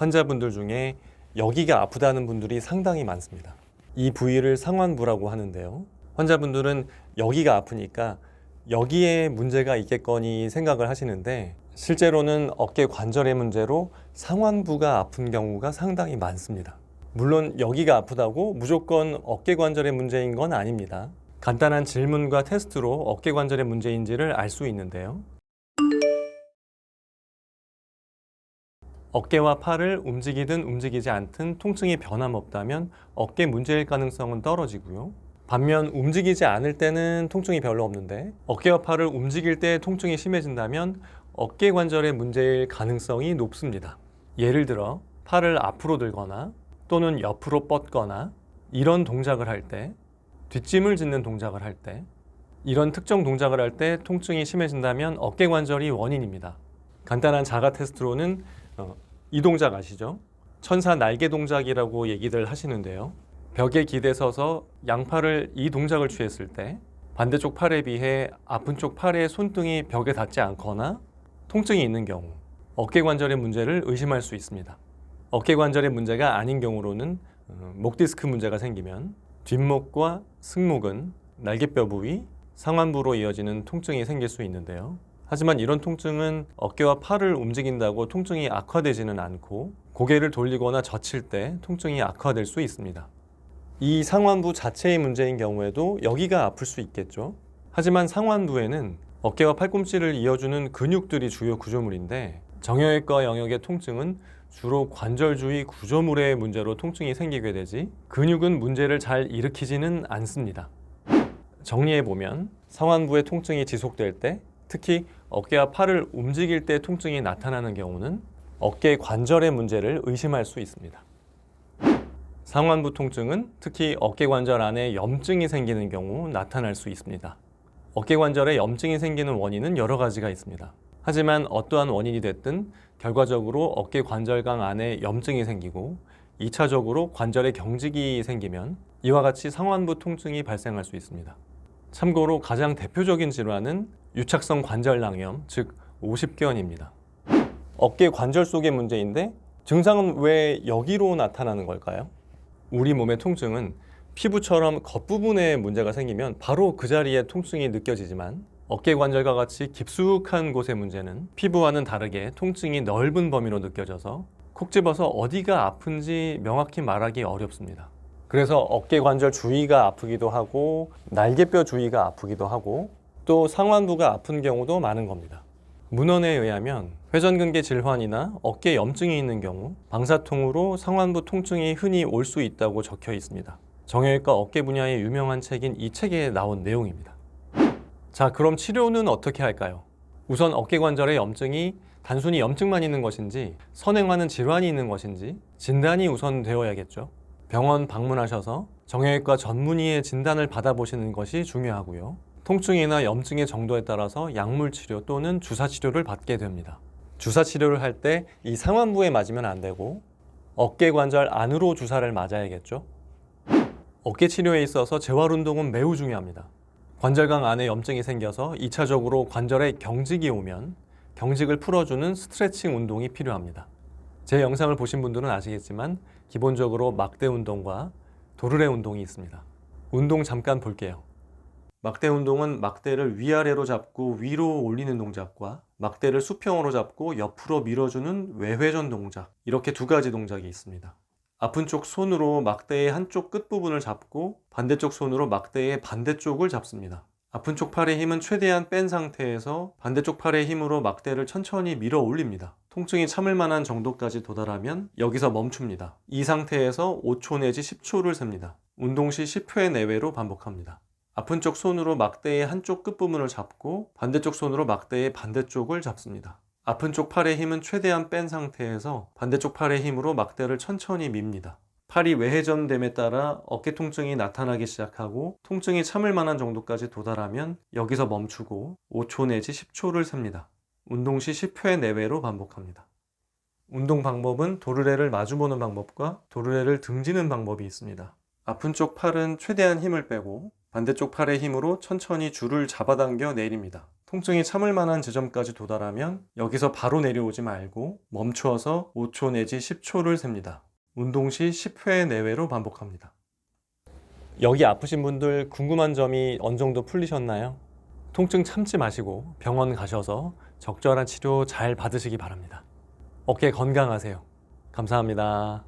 환자분들 중에 여기가 아프다는 분들이 상당히 많습니다. 이 부위를 상완부라고 하는데요. 환자분들은 여기가 아프니까 여기에 문제가 있겠거니 생각을 하시는데 실제로는 어깨 관절의 문제로 상완부가 아픈 경우가 상당히 많습니다. 물론 여기가 아프다고 무조건 어깨 관절의 문제인 건 아닙니다. 간단한 질문과 테스트로 어깨 관절의 문제인지를 알 수 있는데요. 어깨와 팔을 움직이든 움직이지 않든 통증이 변함없다면 어깨 문제일 가능성은 떨어지고요. 반면 움직이지 않을 때는 통증이 별로 없는데 어깨와 팔을 움직일 때 통증이 심해진다면 어깨 관절의 문제일 가능성이 높습니다. 예를 들어 팔을 앞으로 들거나 또는 옆으로 뻗거나 이런 동작을 할 때 뒷짐을 짓는 동작을 할 때 이런 특정 동작을 할 때 통증이 심해진다면 어깨 관절이 원인입니다. 간단한 자가 테스트로는 어, 이 동작 아시죠? 천사 날개 동작이라고 얘기들 하시는데요. 벽에 기대 서서 양팔을 이 동작을 취했을 때 반대쪽 팔에 비해 아픈 쪽 팔의 손등이 벽에 닿지 않거나 통증이 있는 경우 어깨 관절의 문제를 의심할 수 있습니다. 어깨 관절의 문제가 아닌 경우로는 어, 목 디스크 문제가 생기면 뒷목과 승모근, 날개뼈 부위, 상완부로 이어지는 통증이 생길 수 있는데요. 하지만 이런 통증은 어깨와 팔을 움직인다고 통증이 악화되지는 않고 고개를 돌리거나 젖힐 때 통증이 악화될 수 있습니다. 이 상완부 자체의 문제인 경우에도 여기가 아플 수 있겠죠. 하지만 상완부에는 어깨와 팔꿈치를 이어주는 근육들이 주요 구조물인데 정형외과 영역의 통증은 주로 관절 주위 구조물의 문제로 통증이 생기게 되지 근육은 문제를 잘 일으키지는 않습니다. 정리해 보면 상완부의 통증이 지속될 때 특히 어깨와 팔을 움직일 때 통증이 나타나는 경우는 어깨 관절의 문제를 의심할 수 있습니다. 상완부 통증은 특히 어깨 관절 안에 염증이 생기는 경우 나타날 수 있습니다. 어깨 관절에 염증이 생기는 원인은 여러 가지가 있습니다. 하지만 어떠한 원인이 됐든 결과적으로 어깨 관절강 안에 염증이 생기고 2차적으로 관절에 경직이 생기면 이와 같이 상완부 통증이 발생할 수 있습니다. 참고로 가장 대표적인 질환은 유착성 관절낭염, 즉 오십견입니다. 어깨 관절 속의 문제인데 증상은 왜 여기로 나타나는 걸까요? 우리 몸의 통증은 피부처럼 겉부분에 문제가 생기면 바로 그 자리에 통증이 느껴지지만 어깨 관절과 같이 깊숙한 곳의 문제는 피부와는 다르게 통증이 넓은 범위로 느껴져서 콕 집어서 어디가 아픈지 명확히 말하기 어렵습니다. 그래서 어깨 관절 주위가 아프기도 하고 날개뼈 주위가 아프기도 하고 또 상완부가 아픈 경우도 많은 겁니다. 문헌에 의하면 회전근개 질환이나 어깨 염증이 있는 경우 방사통으로 상완부 통증이 흔히 올 수 있다고 적혀 있습니다. 정형외과 어깨 분야의 유명한 책인 이 책에 나온 내용입니다. 자, 그럼 치료는 어떻게 할까요? 우선 어깨 관절의 염증이 단순히 염증만 있는 것인지 선행하는 질환이 있는 것인지 진단이 우선 되어야겠죠. 병원 방문하셔서 정형외과 전문의의 진단을 받아보시는 것이 중요하고요. 통증이나 염증의 정도에 따라서 약물 치료 또는 주사 치료를 받게 됩니다. 주사 치료를 할 때 이 상완부에 맞으면 안 되고 어깨 관절 안으로 주사를 맞아야겠죠. 어깨 치료에 있어서 재활 운동은 매우 중요합니다. 관절강 안에 염증이 생겨서 2차적으로 관절에 경직이 오면 경직을 풀어주는 스트레칭 운동이 필요합니다. 제 영상을 보신 분들은 아시겠지만 기본적으로 막대 운동과 도르래 운동이 있습니다. 운동 잠깐 볼게요. 막대 운동은 막대를 위아래로 잡고 위로 올리는 동작과 막대를 수평으로 잡고 옆으로 밀어주는 외회전 동작 이렇게 두 가지 동작이 있습니다. 아픈 쪽 손으로 막대의 한쪽 끝부분을 잡고 반대쪽 손으로 막대의 반대쪽을 잡습니다. 아픈 쪽 팔의 힘은 최대한 뺀 상태에서 반대쪽 팔의 힘으로 막대를 천천히 밀어 올립니다. 통증이 참을 만한 정도까지 도달하면 여기서 멈춥니다. 이 상태에서 5초 내지 10초를 셉니다. 운동 시 10회 내외로 반복합니다. 아픈 쪽 손으로 막대의 한쪽 끝부분을 잡고 반대쪽 손으로 막대의 반대쪽을 잡습니다. 아픈 쪽 팔의 힘은 최대한 뺀 상태에서 반대쪽 팔의 힘으로 막대를 천천히 밉니다. 팔이 외회전됨에 따라 어깨 통증이 나타나기 시작하고 통증이 참을 만한 정도까지 도달하면 여기서 멈추고 5초 내지 10초를 셉니다. 운동 시 10회 내외로 반복합니다. 운동 방법은 도르래를 마주보는 방법과 도르래를 등지는 방법이 있습니다. 아픈 쪽 팔은 최대한 힘을 빼고 반대쪽 팔의 힘으로 천천히 줄을 잡아당겨 내립니다. 통증이 참을 만한 지점까지 도달하면 여기서 바로 내려오지 말고 멈추어서 5초 내지 10초를 셉니다. 운동 시 10회 내외로 반복합니다. 여기 아프신 분들 궁금한 점이 어느 정도 풀리셨나요? 통증 참지 마시고 병원 가셔서 적절한 치료 잘 받으시기 바랍니다. 어깨 건강하세요. 감사합니다.